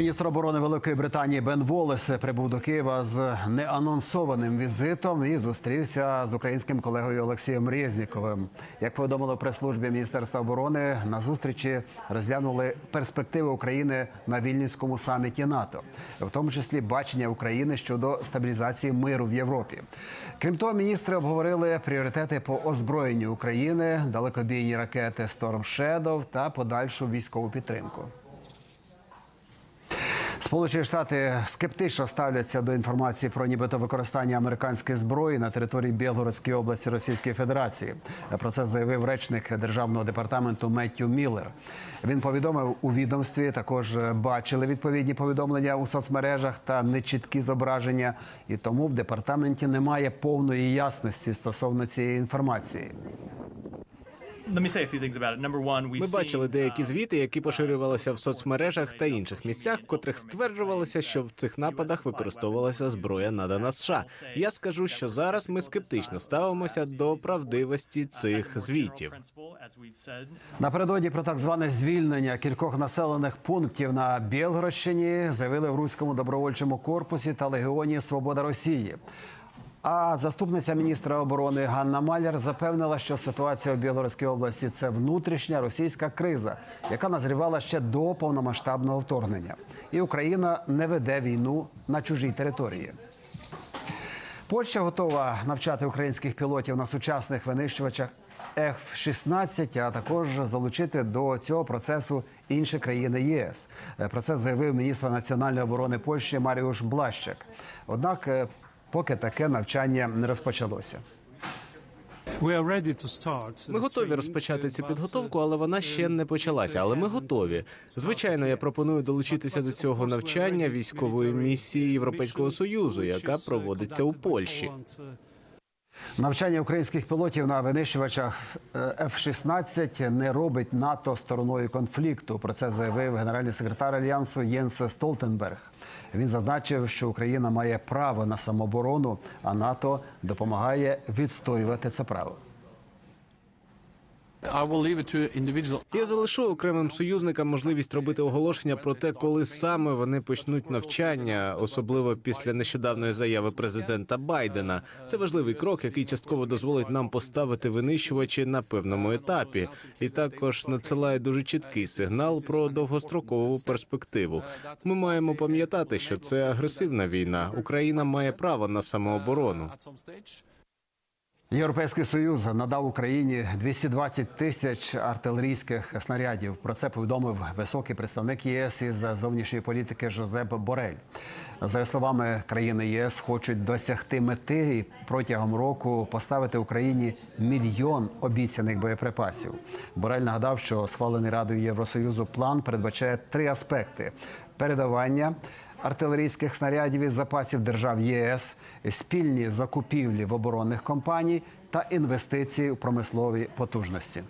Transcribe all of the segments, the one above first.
Міністр оборони Великої Британії Бен Волес прибув до Києва з неанонсованим візитом і зустрівся з українським колегою Олексієм Резніковим. Як повідомили прес-службі Міністерства оборони, на зустрічі розглянули перспективи України на Вільнюському саміті НАТО, в тому числі бачення України щодо стабілізації миру в Європі. Крім того, міністри обговорили пріоритети по озброєнню України, далекобійні ракети Storm Shadow та подальшу військову підтримку. Сполучені Штати скептично ставляться до інформації про нібито використання американської зброї на території Білгородської області Російської Федерації. Про це заявив речник державного департаменту Меттю Міллер. Він повідомив у відомстві. Також бачили відповідні повідомлення у соцмережах та нечіткі зображення, і тому в департаменті немає повної ясності стосовно цієї інформації. Ми бачили деякі uh, звіти, які поширювалися в соцмережах та інших місцях, в котрих стверджувалося, що в цих нападах використовувалася зброя надана США. Я скажу, що зараз ми скептично ставимося до правдивості цих звітів. Напередодні про так зване звільнення кількох населених пунктів на Білгородщині заявили в руському добровольчому корпусі та легіоні Свобода Росії. А заступниця міністра оборони Ганна Маляр запевнила, що ситуація у Білгородській області це внутрішня російська криза, яка назрівала ще до повномасштабного вторгнення, і Україна не веде війну на чужій території. Польща готова навчати українських пілотів на сучасних винищувачах F-16, а також залучити до цього процесу інші країни ЄС. Про це заявив міністр національної оборони Польщі Маріуш Блащак. Однак, е, поки таке навчання не розпочалося. Ми готові розпочати цю підготовку, але вона ще не почалася. Але ми готові. Звичайно, я пропоную долучитися до цього навчання військової місії Європейського союзу, яка проводиться у Польщі. Навчання українських пілотів на винищувачах е, F-16 не робить НАТО стороною конфлікту. Про це заявив генеральний секретар альянсу Єнс Столтенберг. Він зазначив, що Україна має право на самооборону, а НАТО допомагає відстоювати це право. Я залишу окремим союзникам можливість робити оголошення про те, коли саме вони почнуть навчання, особливо після нещодавної заяви президента Байдена. Це важливий крок, який частково дозволить нам поставити винищувачі на певному етапі, і також надсилає дуже чіткий сигнал про довгострокову перспективу. Ми маємо пам'ятати, що це агресивна війна. Україна має право на самооборону. Європейський союз надав Україні 220 тисяч артилерійських снарядів. Про це повідомив високий представник ЄС із зовнішньої політики Жозеп Борель. За словами, країни єС хочуть досягти мети і протягом року поставити Україні мільйон обіцяних боєприпасів. Борель нагадав, що схвалений Радою Євросоюзу план передбачає три аспекти: передавання артилерійських снарядів із запасів держав ЄС, спільні закупівлі в оборонних компаній та інвестиції у промислові потужності.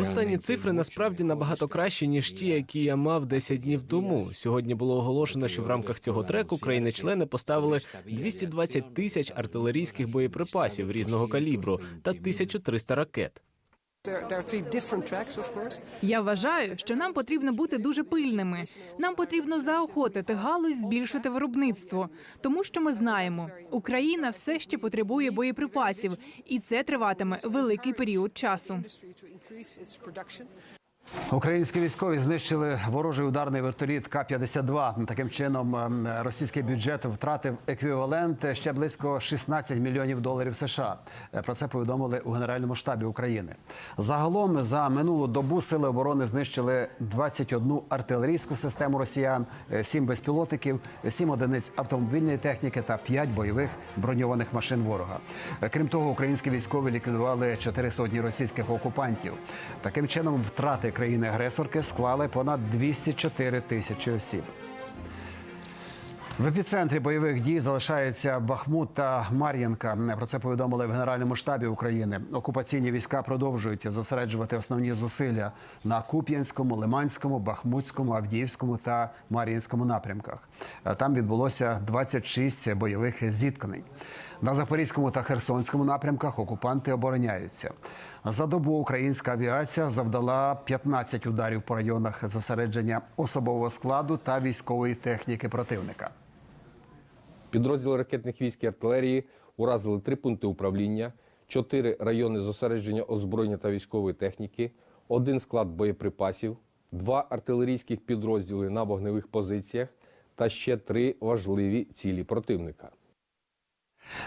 Останні цифри насправді набагато кращі ніж ті, які я мав 10 днів тому. Сьогодні було оголошено, що в рамках цього треку країни-члени поставили 220 тисяч артилерійських боєприпасів різного калібру та 1300 ракет. Я вважаю, що нам потрібно бути дуже пильними. Нам потрібно заохотити галузь збільшити виробництво, тому що ми знаємо, Україна все ще потребує боєприпасів, і це триватиме великий період часу. Українські військові знищили ворожий ударний вертоліт К-52. Таким чином, ем, російський бюджет втратив еквівалент ще близько 16 мільйонів доларів США. Е, Про це повідомили у Генеральному штабі України. Загалом за минулу добу сили оборони знищили 21 артилерійську систему росіян, 7 безпілотників, 7 одиниць автомобільної техніки та 5 бойових броньованих машин ворога. Е, Крім того, українські військові ліквідували 4 сотні російських окупантів. Таким чином, втрати країни-агресорки склали понад 204 тисячі осіб. В епіцентрі бойових дій залишаються Бахмут та Мар'їнка. Про це повідомили в Генеральному штабі України. Окупаційні війська продовжують зосереджувати основні зусилля на Куп'янському, Лиманському, Бахмутському, Авдіївському та Мар'їнському напрямках. Е, Там відбулося 26 бойових зіткнень. На Запорізькому та Херсонському напрямках окупанти обороняються. За добу українська авіація завдала 15 ударів по районах зосередження особового складу та військової техніки противника. Підрозділи ракетних військ і артилерії уразили три пункти управління, чотири райони зосередження озброєння та військової техніки, один склад боєприпасів, два артилерійських підрозділи на вогневих позиціях та ще три важливі цілі противника.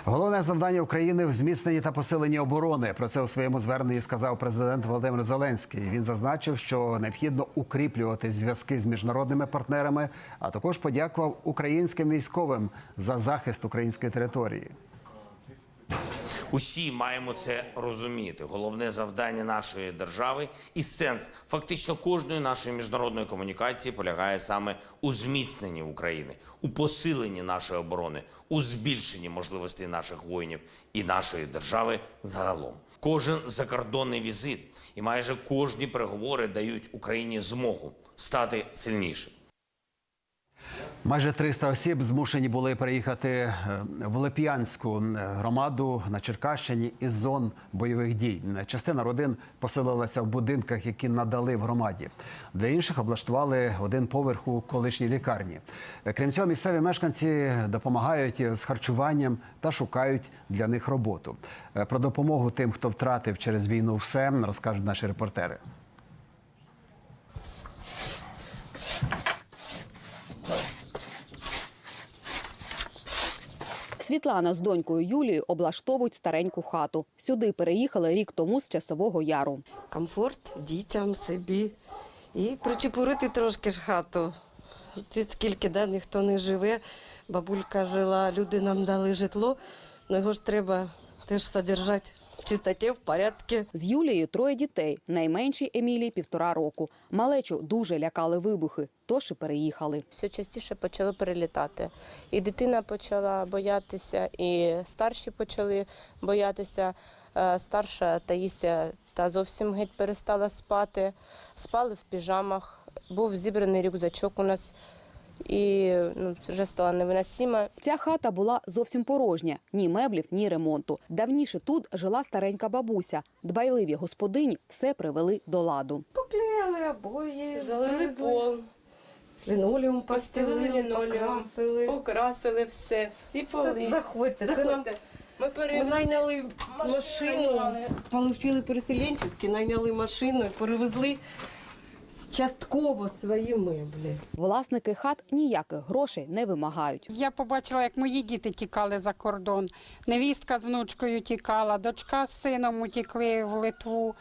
Головне завдання України в зміцненні та посиленні оборони. Про це у своєму зверненні сказав президент Володимир Зеленський. Він зазначив, що необхідно укріплювати зв'язки з міжнародними партнерами, а також подякував українським військовим за захист української території. Усі маємо це розуміти. Головне завдання нашої держави і сенс фактично кожної нашої міжнародної комунікації полягає саме у зміцненні України, у посиленні нашої оборони, у збільшенні можливостей наших воїнів і нашої держави загалом. Кожен закордонний візит і майже кожні переговори дають Україні змогу стати сильнішим. Майже 300 осіб змушені були переїхати е, в Лип'янську е, громаду на Черкащині із зон бойових дій. Частина родин поселилася в будинках, які надали в громаді. Для інших облаштували один поверх у колишній лікарні. Е, Крім цього, місцеві мешканці допомагають з харчуванням та шукають для них роботу. Е, Про допомогу тим, хто втратив через війну все, розкажуть наші репортери. Світлана з донькою Юлією облаштовують стареньку хату. Сюди переїхали рік тому з часового яру. комфорт дітям собі і причепурити трошки ж хату. Тут Скільки да, ніхто не живе, бабулька жила, люди нам дали житло, але його ж треба теж содержати чистоті, в порядку. З Юлією троє дітей. Найменшій Емілії півтора року. Малечу дуже лякали вибухи, тож і переїхали. все частіше почали перелітати. І дитина почала боятися, і старші почали боятися. Е, Старша Таїся та зовсім геть перестала спати. Спали в піжамах. Був зібраний рюкзачок у нас, і ну, вже стала невиносима. Ця хата була зовсім порожня, ні меблів, ні ремонту. Давніше тут жила старенька бабуся. Дбайливі господині все привели до ладу. Поклеїли обої, Залили пол, лінолеум постелили лінолеум, покрасили. покрасили все, всі поли. Заходьте, це нам. Ми Ми найняли машину, наняли. отримали переселенчески, найняли машину і перевезли частково свої меблі. Власники хат ніяких грошей не вимагають. Я побачила, як мої діти тікали за кордон. Невістка з внучкою тікала, дочка з сином утікли в Литву.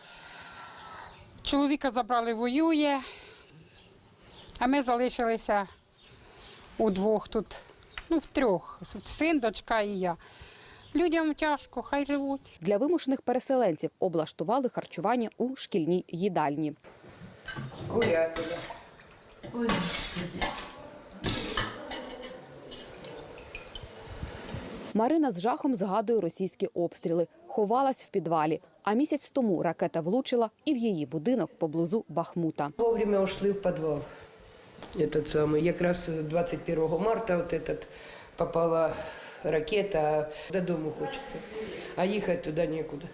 Чоловіка забрали, воює, а ми залишилися удвох тут, ну, втрьох. Син, дочка і я. Людям тяжко, хай живуть. Для вимушених переселенців облаштували харчування у шкільній їдальні. Марина з жахом згадує російські обстріли, ховалась в підвалі. А місяць тому ракета влучила і в її будинок поблизу Бахмута. Вовремя ушли в подвал. Этот самый. Якраз 21 марта вот этот попала ракета, а додому хочеться. А їхати туди нікуди.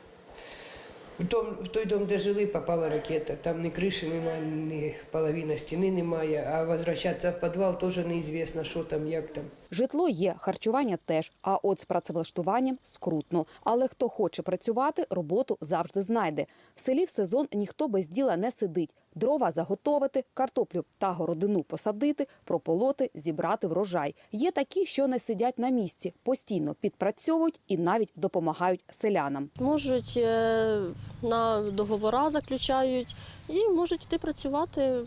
В, том, в той дом, де жили, попала ракета. Там ні криші немає, ні половина стіни немає, а возвращатися в підвал теж неізвісно, що там, як там. Житло є, харчування теж. А от з працевлаштуванням скрутно. Але хто хоче працювати, роботу завжди знайде. В селі в сезон ніхто без діла не сидить. Дрова заготовити, картоплю та городину посадити, прополоти, зібрати врожай. Є такі, що не сидять на місці, постійно підпрацьовують і навіть допомагають селянам. Можуть е, на договора заключають і можуть йти працювати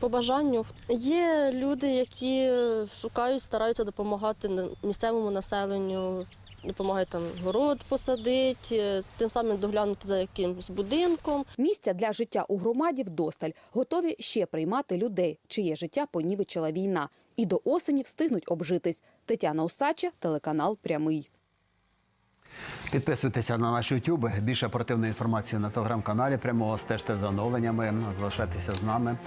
по бажанню. Є люди, які шукають, стараються допомагати на- місцевому населенню, допомагають там город посадити, е, тим самим доглянути за якимось будинком. Місця для життя у громаді вдосталь. Готові ще приймати людей, чиє життя понівечила війна. І до осені встигнуть обжитись. Тетяна Осача, телеканал Прямий. Підписуйтеся на наш YouTube. Більше оперативної інформації на телеграм-каналі. Прямого стежте за оновленнями. Залишайтеся з нами.